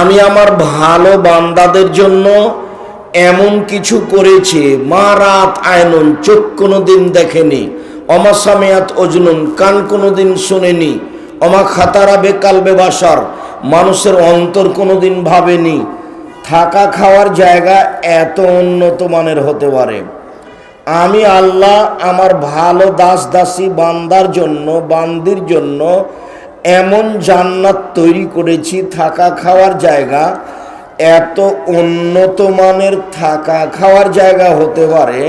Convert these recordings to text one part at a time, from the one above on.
আমি আমার ভালো বান্দাদের জন্য এমন কিছু করেছি, মা রাত আয়নন, চোখ কোনোদিন দেখেনি, অমা অমাসামিয়াত অজনুন, কান কোনোদিন শোনেনি, অমা খাতারা বেকাল বেবাসার মানুষের অন্তর কোনোদিন ভাবেনি। থাকা খাওয়ার জায়গা এত উন্নত মানের হতে পারে। আমি আল্লাহ আমার ভালো দাস দাসী বান্দার জন্য, বান্দির জন্য এমন জান্নাত তৈরি করেছি, থাকা খাওয়ার জায়গা, এত উন্নত মানের থাকা খাওয়ার জায়গা হতে পারে,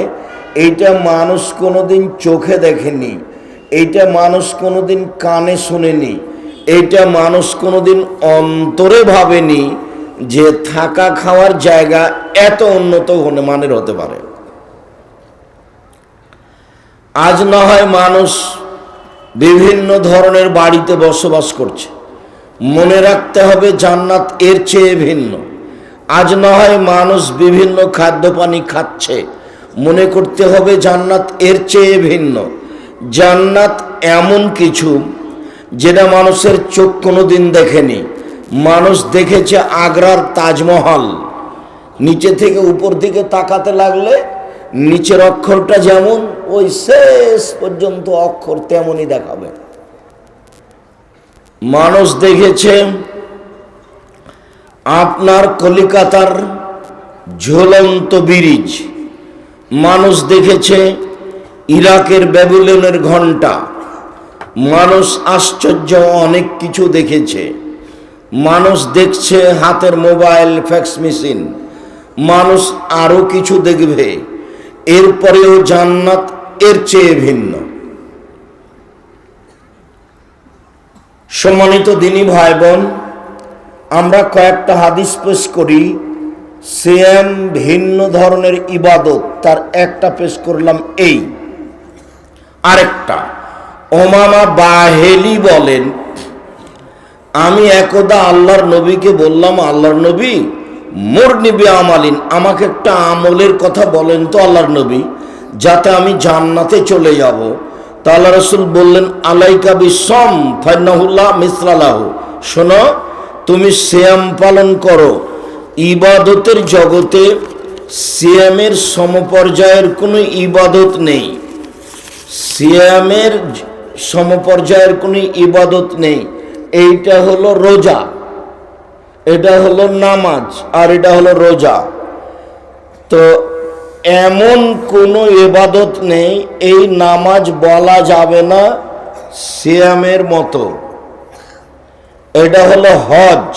এইটা মানুষ কোনোদিন চোখে দেখেনি, এইটা মানুষ কোনোদিন কানে শোনেনি, এইটা মানুষ কোনোদিন অন্তরে ভাবেনি যে থাকা খাওয়ার জায়গা এত উন্নত মানের হতে পারে। আজ না হয় মানুষ বিভিন্ন ধরনের বাড়িতে বসবাস করছে। মনে রাখতে হবে জান্নাত এর চেয়ে ভিন্ন। আজ না হয় মানুষ বিভিন্ন খাদ্য পানি খাচ্ছে। মনে করতে হবে জান্নাত এর চেয়ে ভিন্ন। জান্নাত এমন কিছু যেটা মানুষের চোখ কোনো দিন দেখেনি। মানুষ দেখেছে আগ্রার তাজমহল। নিচে থেকে উপর দিকে তাকাতে লাগলে নিচের অক্ষরটা যেমন, ওই শেষ পর্যন্ত অক্ষর তেমনই দেখাবে। মানুষ দেখেছে, আপনার কলিকাতার ঝুলন্ত ব্রিজ। মানুষ দেখেছে, ইরাকের ব্যাবিলনের ঘণ্টা মানুষ আশ্চর্য, অনেক কিছু দেখেছে। মানুষ দেখছে হাতের মোবাইল, ফ্যাক্স মেশিন। মানুষ আরও কিছু দেখবে। এরপরেও জান্নাত এর চেয়ে ভিন্ন। সম্মানিত দিনী ভাই বোন আমরা কয়েকটা হাদিস পেশ করি। সেম ভিন্ন ধরনের ইবাদত, তার একটা পেশ করলাম এই। আরেকটা, ওমামা বাহেলি বলেন, আমি একদা আল্লাহর নবীকে বললাম, আল্লাহর নবী মোর নিবি আমালিন আমাকে একটা আমলের কথা বলেন তো আল্লাহর নবী, যাতে আমি জান্নাতে চলে যাব। তা আল্লাহ রসুল বললেন, আলাইকা বিসম ফাইনাহুল্লাহ মিসলালাহ। শোনো, তুমি শ্যাম পালন করো। ইবাদতের জগতে সিয়ামের সমপর্যায়ের কোনো ইবাদত নেই। সিয়ামের সমপর্যায়ের কোনো ইবাদত নেই। এইটা হলো রোজা। এটা হলো নামাজ আর এটা হলো রোজা। তো এমন কোনো এবাদত নেই, এই নামাজ বলা যাবে না সিয়ামের মতো। এটা হলো হজ,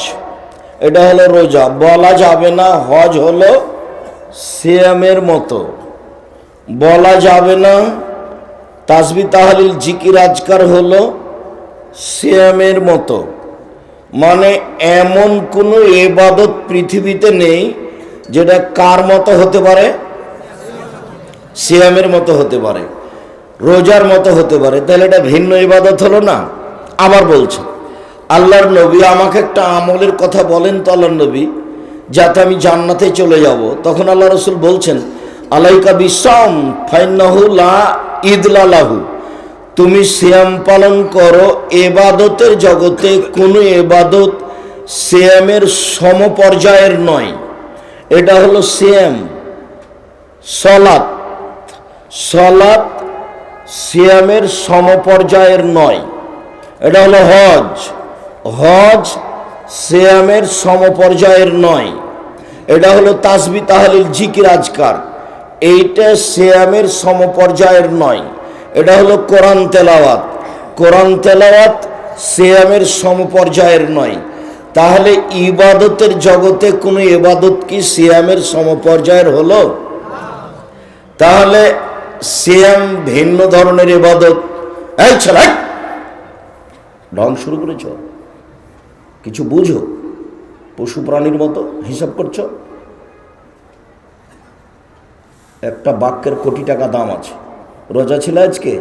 এটা হলো রোজা। বলা যাবে না হজ হলো সিয়ামের মতো। বলা যাবে না তাসবি তাহলিল জিকির আজকার হলো সিয়ামের মতো। মানে এমন কোনো এবাদত পৃথিবীতে নেই যেটা কার মতো হতে পারে? সিয়ামের মতো হতে পারে, রোজার মতো হতে পারে। তাহলে এটা ভিন্ন ইবাদত হলো না? আবার বলছে, আল্লাহর নবী আমাকে একটা আমলের কথা বলেন তো আল্লাহর নবী, যাতে আমি জান্নাতে চলে যাব। তখন আল্লাহ রসুল বলছেন, আলাইকা বিশ্বাম ফাইনাহু লা ঈদলালাহু তুমি শ্যাম পালন করো, এবাদতের জগতে কোনো এবাদত শ্যামের সমপর্যায়ের নয়। এটা হলো শ্যাম সলাৎ সলাৎ শ্যামের সমপর্যায়ের নয়। এটা হলো হজ। হজ শ্যামের সমপর্যায়ের নয়। এটা হলো তাসবি, তাহলিল, জিকির, আজকার। এইটা শ্যামের সমপর্যায়ের নয়। এটা হলো কোরআন তেলাওয়াত। কোরআন তেলাওয়াত শ্যামের সমপর্যায়ের নয়। তাহলে ইবাদতের জগতে কোনো ইবাদত কি সিয়ামের সমপর্যায়ের হলো? তাহলে সিয়াম ভিন্ন ধরনের ইবাদত। এই ছেলে! ঢং শুরু করেছ? কিছু বুঝো? পশু প্রাণীর মতো হিসাব করছ? একটা বাক্যের কোটি টাকা দাম আছে। রোজা ছিল আজকে?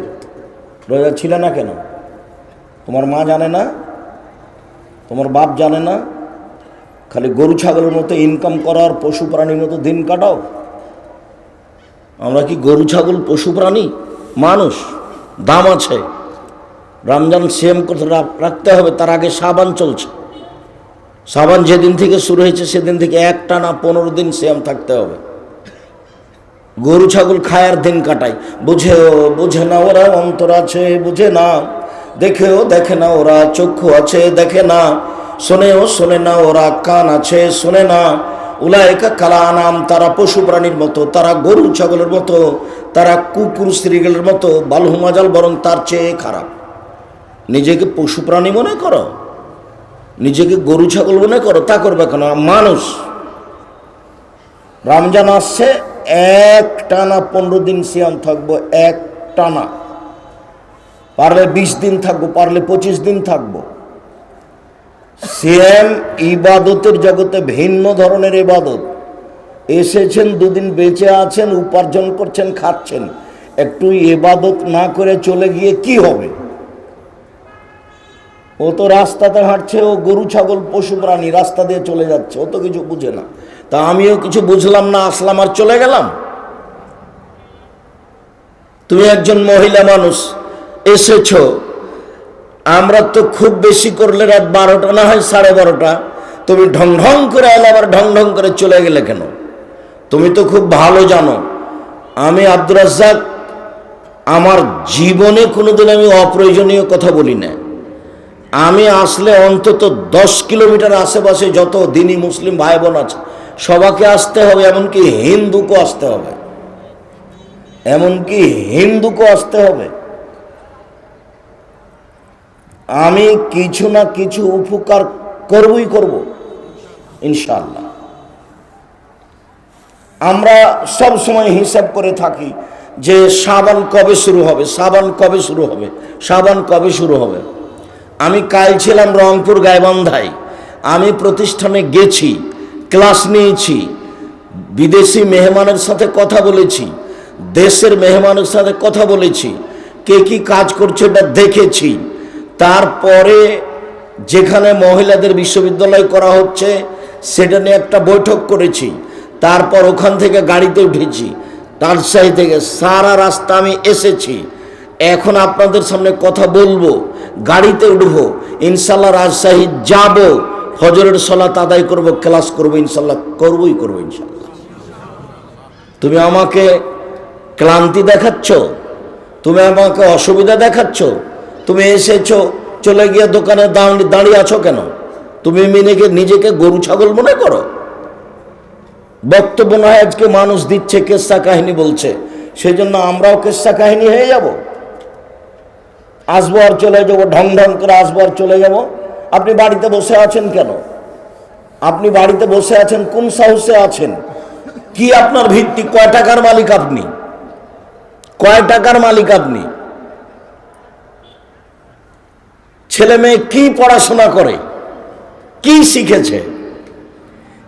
রোজা ছিল না কেন? তোমার মা জানে না? তোমার বাপ জানে না? খালি গরু ছাগলের মতো ইনকাম করার পশু প্রাণীর মতো দিন কাটাও। আমরা কি গরু, ছাগল, পশু প্রাণী? মানুষ, দাম আছে। রমজান সেম করতে রাখতে হবে, তার আগে সাবান চলছে। সাবান যেদিন থেকে শুরু হয়েছে, সেদিন থেকে একটা না পনেরো দিন সেম থাকতে হবে। গরু ছাগল খায়ার দিন কাটায়। বুঝেও, বুঝে না ওরা অন্তর আছে, বুঝে না। দেখেও দেখে না ওরা চক্ষু আছে, দেখে না। শোনেও শোনে না ওরা কান আছে, শোনে না। উলায়কা কালা নাম তারা পশু প্রাণীর মতো, তারা গরু ছাগলের মতো, তারা কুকুর স্ত্রীগুলোর মতো বালহুমাজাল বরং তার চেয়ে খারাপ। নিজেকে পশু প্রাণী মনে করো। নিজেকে গরু ছাগল মনে করো, তা করবে কেন? মানুষ। রমজান আসছে এক টানা পনেরো দিন সিয়াম থাকব এক টানা পারলে বিশ দিন থাকব, পারলে পঁচিশ দিন থাকব। সিয়াম ইবাদতের জগতে ভিন্ন ধরনের ইবাদত। এসেছেন, দুদিন বেঁচে আছেন, উপার্জন করছেন, খাচ্ছেন। একটু ইবাদত না করে চলে গিয়ে কি হবে? ও তো রাস্তাতে হাঁটছে, ও গরু, ছাগল, পশু, প্রাণী, রাস্তা দিয়ে চলে যাচ্ছে, ও তো কিছু বুঝে না। তা আমিও কিছু বুঝলাম না, আসলাম আর চলে গেলাম। তুমি একজন মহিলা মানুষ, এসেছ। আমরা তো খুব বেশি করলে রাত বারোটা না হয়, সাড়ে বারোটা। তুমি ঢং ঢং করে এলে আবার ঢং ঢং করে চলে গেলে কেন? তুমি তো খুব ভালো জানো। আমি আব্দুর রাজ্জাক, আমার জীবনে কোনোদিন আমি অপ্রয়োজনীয় কথা বলি না আমি আসলে অন্তত দশ কিলোমিটার আশেপাশে যত দিনই মুসলিম ভাই বোন আছে সবাকে আসতে হবে, এমনকি হিন্দুকেও আসতে হবে। এমনকি হিন্দুকে আসতে হবে। আমি কিছু না কিছু উপকার করবই করব ইনশাল্লাহ আমরা সব সময় হিসাব করে থাকি যে সাবান কবে শুরু হবে সাবান কবে শুরু হবে সাবান কবে শুরু হবে। আমি কাল ছিলাম রংপুর গাইবান্ধায়। আমি প্রতিষ্ঠানে গেছি। ক্লাস নিয়েছি। বিদেশি মেহমানের সাথে কথা বলেছি। দেশের মেহমানের সাথে কথা বলেছি। কে কি কাজ করছে এটা দেখেছি। তারপরে যেখানে মহিলাদের বিশ্ববিদ্যালয় করা হচ্ছে, সেটা নিয়ে একটা বৈঠক করেছি। তারপর ওখান থেকে গাড়িতে উঠেছি। রাজশাহী থেকে সারা রাস্তা আমি এসেছি। এখন আপনাদের সামনে কথা বলব, গাড়িতে উঠবো। ইনশাল্লাহ রাজশাহী যাব। ফজরের সলাত আদায় করব, ক্লাস করব, ইনশাল্লাহ করবই করব, ইনশাল্লাহ। তুমি আমাকে ক্লান্তি দেখাচ্ছ, তুমি আমাকে অসুবিধা দেখাচ্ছ, তুমি এসেছ, চলে গিয়ে দোকানে দাঁড়িয়ে দাঁড়িয়ে আছো কেন? তুমি মিনেকে নিজেকে গরু ছাগল মনে করো? বক্তব্য নয়, আজকে মানুষ দিচ্ছে, কেসা কাহিনী বলছে সেই জন্য আমরাও কেসা কাহিনী হয়ে যাব। আসব আর চলে যাব ঢং ঢং করে আসব আর চলে যাব। আপনি বাড়িতে বসে আছেন কেন? আপনি বাড়িতে বসে আছেন, কোন সাহসে আছেন? কি আপনার ভিত্তি? কয় টাকার মালিক আপনি? কয় টাকার মালিক আপনি? ছেলে মেয়ে কি পড়াশোনা করে? কি শিখেছে?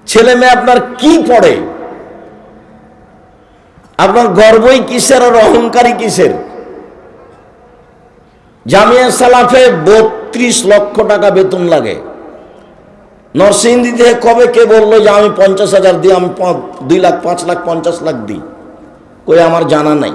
ছেলে মেয়ে আপনার কি পড়ে? আপনার গর্বই কিসের আর অহংকারী কিসের? জামিয়া সালাফে বত্রিশ লক্ষ টাকা বেতন লাগে। নরসিংদীতে কবে কে বলল যে আমি পঞ্চাশ হাজার দিই, আমি দুই লাখ, পাঁচ লাখ, পঞ্চাশ লাখ দিই? কই, আমার জানা নাই।